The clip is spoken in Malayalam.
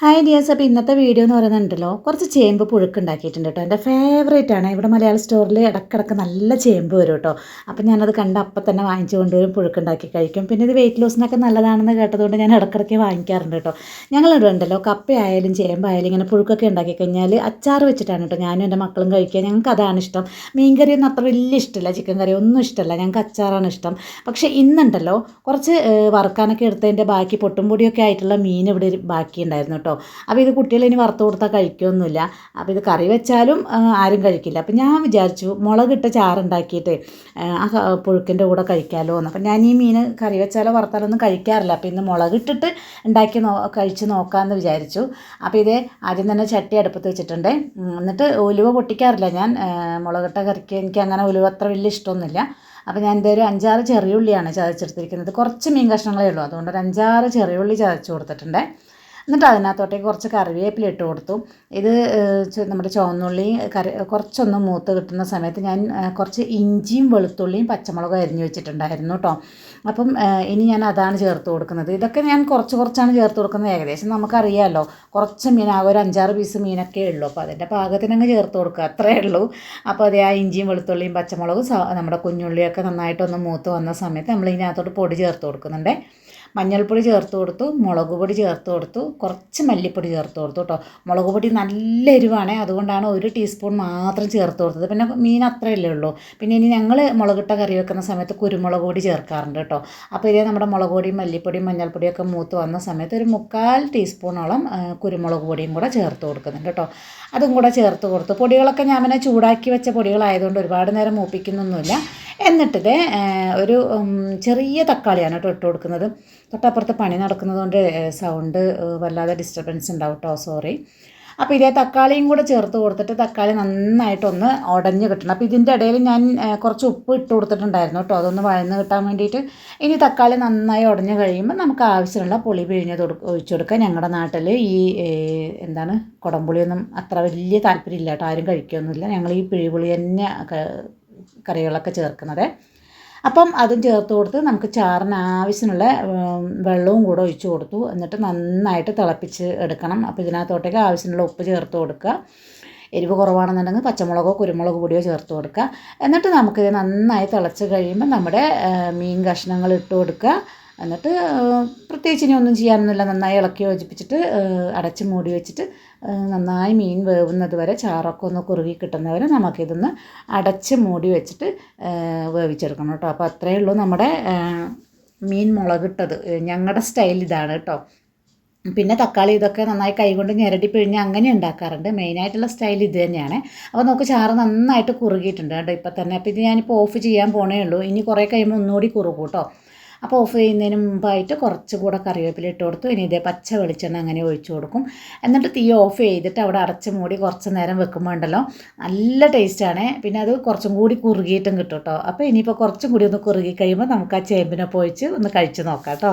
ഹായ് ഡിയാസ് അപ്പോൾ ഇന്നത്തെ വീഡിയോ എന്ന് പറയുന്നുണ്ടല്ലോ കുറച്ച് ചേമ്പ് പുഴുക്ക് ഉണ്ടാക്കിയിട്ടുണ്ട് കേട്ടോ. എന്റെ ഫേവറേറ്റ് ആണ്. ഇവിടെ മലയാള സ്റ്റോറിൽ ഇടക്കിടക്ക് നല്ല ചേമ്പ് വരും കേട്ടോ. അപ്പോൾ ഞാനത് കണ്ട് അപ്പം തന്നെ വാങ്ങിച്ചു കൊണ്ടുവരും പുഴുക്കുണ്ടാക്കി കഴിക്കും. പിന്നെ ഇത് വെയിറ്റ് ലോസിനൊക്കെ നല്ലതാണെന്ന് കേട്ടതുകൊണ്ട് ഞാൻ ഇടക്കിടക്ക് വാങ്ങിക്കാറുണ്ട് കേട്ടോ. ഞങ്ങളിവിടെ ഉണ്ടല്ലോ കപ്പയായാലും ചേമ്പായാലും ഇങ്ങനെ പുഴുക്കൊക്കെ ഉണ്ടാക്കി കഴിഞ്ഞാൽ അച്ചാർ വെച്ചിട്ടാണ് കേട്ടോ ഞാനും എന്റെ മക്കളും കഴിക്കുക. ഞങ്ങൾക്ക് അതാണ് ഇഷ്ടം. മീൻ കറിയൊന്നും അത്ര വലിയ ഇഷ്ടമില്ല ചിക്കൻ കറി ഒന്നും ഇഷ്ടമല്ല. ഞങ്ങൾക്ക് അച്ചാറാണ് ഇഷ്ടം. പക്ഷേ ഇന്നുണ്ടല്ലോ കുറച്ച് വറുക്കാനൊക്കെ എടുത്തതിന്റെ ബാക്കി പൊട്ടും പൊടിയൊക്കെ ആയിട്ടുള്ള മീൻ ഇവിടെ ബാക്കി ഉണ്ടായിരുന്നു കേട്ടോ. അപ്പോൾ ഇത് കുട്ടികൾ ഇനി വറുത്ത് കൊടുത്താൽ കഴിക്കുകയൊന്നുമില്ല അപ്പോൾ ഇത് കറി വെച്ചാലും ആരും കഴിക്കില്ല. അപ്പോൾ ഞാൻ വിചാരിച്ചു മുളകിട്ട ചാറുണ്ടാക്കിയിട്ട് ആ പുഴുക്കിന്റെ കൂടെ കഴിക്കാമല്ലോ എന്ന്. അപ്പം ഞാൻ ഈ മീൻ കറി വെച്ചാലോ വറുത്താലോ ഒന്നും കഴിക്കാറില്ല. അപ്പോൾ ഇന്ന് മുളകിട്ടിട്ട് ഉണ്ടാക്കി നോ കഴിച്ച് നോക്കാമെന്ന് വിചാരിച്ചു. അപ്പോൾ ഇത് ആദ്യം തന്നെ ചട്ടി അടുപ്പത്ത് വെച്ചിട്ടുണ്ട്. എന്നിട്ട് ഉലുവ പൊട്ടിക്കാറില്ല ഞാൻ. മുളകിട്ട കറിക്ക് എനിക്ക് അങ്ങനെ ഉലുവ അത്ര വലിയ ഇഷ്ടമൊന്നുമില്ല. അപ്പോൾ ഞാൻ എന്റെ ഒരു അഞ്ചാറ് ചെറിയുള്ളിയാണ് ചതച്ചെടുത്തിരിക്കുന്നത്. കുറച്ച് മീൻ കഷ്ണങ്ങളേ ഉള്ളൂ. അതുകൊണ്ട് ഒരു അഞ്ചാറ് ചെറിയുള്ളി ചതച്ച് കൊടുത്തിട്ടുണ്ട്. എന്നിട്ട് അതിനകത്തോട്ടേ കുറച്ച് കറിവേപ്പില ഇട്ട് കൊടുത്തു. ഇത് നമ്മുടെ ചുവന്നുള്ളി കറി കുറച്ചൊന്ന് മൂത്ത് കിട്ടുന്ന സമയത്ത് ഞാൻ കുറച്ച് ഇഞ്ചിയും വെളുത്തുള്ളിയും പച്ചമുളകും അരിഞ്ഞു വെച്ചിട്ടുണ്ടായിരുന്നു കേട്ടോ അപ്പം ഇനി ഞാൻ അതാണ് ചേർത്ത് കൊടുക്കുന്നത്. ഇതൊക്കെ ഞാൻ കുറച്ച് കുറച്ചാണ് ചേർത്ത് കൊടുക്കുന്നത്. ഏകദേശം നമുക്കറിയാമല്ലോ കുറച്ച് മീൻ ആകെ ഒരു അഞ്ചാറ് പീസ് മീനൊക്കെ ഉള്ളൂ. അപ്പോൾ അതിന്റെ പാകത്തിനങ്ങ് ചേർത്ത് കൊടുക്കുക അത്രയേ ഉള്ളൂ. അപ്പോൾ അതേ ആ ഇഞ്ചിയും വെളുത്തുള്ളിയും പച്ചമുളകും നമ്മുടെ കുഞ്ഞുള്ളിയൊക്കെ നന്നായിട്ടൊന്ന് മൂത്ത് വന്ന സമയത്ത് നമ്മൾ ഇതിനകത്തോട്ട് പൊടി ചേർത്ത് കൊടുക്കുന്നുണ്ട്. മഞ്ഞൾപ്പൊടി ചേർത്ത് കൊടുത്തു മുളക് പൊടി ചേർത്ത് കൊടുത്തു കുറച്ച് മല്ലിപ്പൊടി ചേർത്ത് കൊടുത്തു കേട്ടോ മുളക് പൊടി നല്ല എരിവാണ് അതുകൊണ്ടാണ് ഒരു ടീസ്പൂൺ മാത്രം ചേർത്ത് കൊടുത്തത്. പിന്നെ മീൻ അത്രയല്ലേ ഉള്ളൂ. പിന്നെ ഇനി ഞങ്ങൾ മുളകിട്ട കറി വെക്കുന്ന സമയത്ത് കുരുമുളക് പൊടി ചേർക്കാറുണ്ട് കേട്ടോ അപ്പോൾ ഇതേ നമ്മുടെ മുളക് പൊടിയും മല്ലിപ്പൊടിയും മഞ്ഞൾപ്പൊടിയൊക്കെ മൂത്ത് വന്ന സമയത്ത് ഒരു മുക്കാൽ ടീസ്പൂണോളം കുരുമുളക് പൊടിയും കൂടെ ചേർത്ത് കൊടുക്കുന്നുണ്ട് കേട്ടോ അതും കൂടെ ചേർത്ത് കൊടുത്തു. പൊടികളൊക്കെ ഞാൻ പിന്നെ ചൂടാക്കി വെച്ച പൊടികളായതുകൊണ്ട് ഒരുപാട് നേരം മൂപ്പിക്കുന്നൊന്നുമില്ല. എന്നിട്ടിത് ഒരു ചെറിയ തക്കാളിയാണ് കേട്ടോ ഇട്ട് കൊടുക്കുന്നത്. തൊട്ടപ്പുറത്ത് പണി നടക്കുന്നതുകൊണ്ട് സൗണ്ട് വല്ലാതെ ഡിസ്റ്റർബൻസ് ഉണ്ടാവും കേട്ടോ സോറി അപ്പോൾ ഇതേ തക്കാളിയും കൂടെ ചേർത്ത് കൊടുത്തിട്ട് തക്കാളി നന്നായിട്ടൊന്ന് ഉടഞ്ഞ് കിട്ടണം. അപ്പോൾ ഇതിന്റെ ഇടയിൽ ഞാൻ കുറച്ച് ഉപ്പ് ഇട്ട് കൊടുത്തിട്ടുണ്ടായിരുന്നു കേട്ടോ. അതൊന്ന് വഴന്ന് കിട്ടാൻ വേണ്ടിയിട്ട്. ഇനി തക്കാളി നന്നായി ഉടഞ്ഞ് കഴിയുമ്പോൾ നമുക്ക് ആവശ്യമുള്ള പുളി പിഴിഞ്ഞത് ഒഴിച്ചു കൊടുക്കുക ഞങ്ങളുടെ നാട്ടിൽ ഈ എന്താണ് കുടംപുളിയൊന്നും അത്ര വലിയ താല്പര്യമില്ല കേട്ടോ. ആരും കഴിക്കുകയൊന്നുമില്ല ഞങ്ങൾ ഈ പിഴിപുളി തന്നെ കറികളൊക്കെ ചേർക്കുന്നത്. അപ്പം അതും ചേർത്ത് കൊടുത്ത് നമുക്ക് ചാറിന് ആവശ്യമുള്ള വെള്ളവും കൂടെ ഒഴിച്ച് കൊടുത്തു. എന്നിട്ട് നന്നായിട്ട് തിളപ്പിച്ച് എടുക്കണം. അപ്പോൾ ഇതിനകത്തോട്ടേക്ക് ആവശ്യമുള്ള ഉപ്പ് ചേർത്ത് കൊടുക്കുക. എരിവ് കുറവാണെന്നുണ്ടെങ്കിൽ പച്ചമുളകോ കുരുമുളക് പൊടിയോ ചേർത്ത് കൊടുക്കുക. എന്നിട്ട് നമുക്കിത് നന്നായി തിളച്ച് കഴിയുമ്പോൾ നമ്മുടെ മീൻ കഷ്ണങ്ങൾ ഇട്ട് കൊടുക്കുക. എന്നിട്ട് പ്രത്യേകിച്ച് ഇനി ഒന്നും ചെയ്യാനൊന്നുമില്ല. നന്നായി ഇളക്കി യോജിപ്പിച്ചിട്ട് അടച്ച് മൂടി വെച്ചിട്ട് നന്നായി മീൻ വേവുന്നത് വരെ ചാറൊക്കെ ഒന്ന് കുറുകി കിട്ടുന്നവരെ നമുക്കിതൊന്ന് അടച്ച് മൂടി വെച്ചിട്ട് വേവിച്ചെടുക്കണം കേട്ടോ. അപ്പോൾ അത്രയേ ഉള്ളൂ നമ്മുടെ മീൻ മുളകിട്ടത്. ഞങ്ങളുടെ സ്റ്റൈൽ ഇതാണ് കേട്ടോ. പിന്നെ തക്കാളി ഇതൊക്കെ നന്നായി കൈകൊണ്ട് ഞെരടി പിഴിഞ്ഞ് അങ്ങനെ ഉണ്ടാക്കാറുണ്ട്. മെയിനായിട്ടുള്ള സ്റ്റൈൽ ഇത് തന്നെയാണ്. അപ്പോൾ നമുക്ക് ചാറ് നന്നായിട്ട് കുറുകിയിട്ടുണ്ട് കേട്ടോ. ഇപ്പം തന്നെ. അപ്പോൾ ഇത് ഞാനിപ്പോൾ ഓഫ് ചെയ്യാൻ പോണേ ഉള്ളൂ. ഇനി കുറേ കഴിയുമ്പോൾ ഒന്നുകൂടി കുറുകും കേട്ടോ. അപ്പോൾ ഓഫ് ചെയ്യുന്നതിന് മുമ്പായിട്ട് കുറച്ചുകൂടെ കറിവേപ്പില ഇട്ട് കൊടുത്തു. ഇനി ഇതേ പച്ച വെളിച്ചെണ്ണ അങ്ങനെ ഒഴിച്ചു കൊടുക്കും. എന്നിട്ട് തീ ഓഫ് ചെയ്തിട്ട് അവിടെ അടച്ച് മൂടി കുറച്ച് നേരം വെക്കുമ്പോൾ ഉണ്ടല്ലോ നല്ല ടേസ്റ്റാണ് പിന്നെ അത് കുറച്ചും കൂടി കുറുകിയിട്ടും കിട്ടും കേട്ടോ അപ്പോൾ ഇനിയിപ്പോൾ കുറച്ചും കൂടി ഒന്ന് കുറുകി കഴിയുമ്പോൾ നമുക്ക് ആ ചേമ്പിനെ പോയിച്ച് ഒന്ന് കഴിച്ച് നോക്കാം കേട്ടോ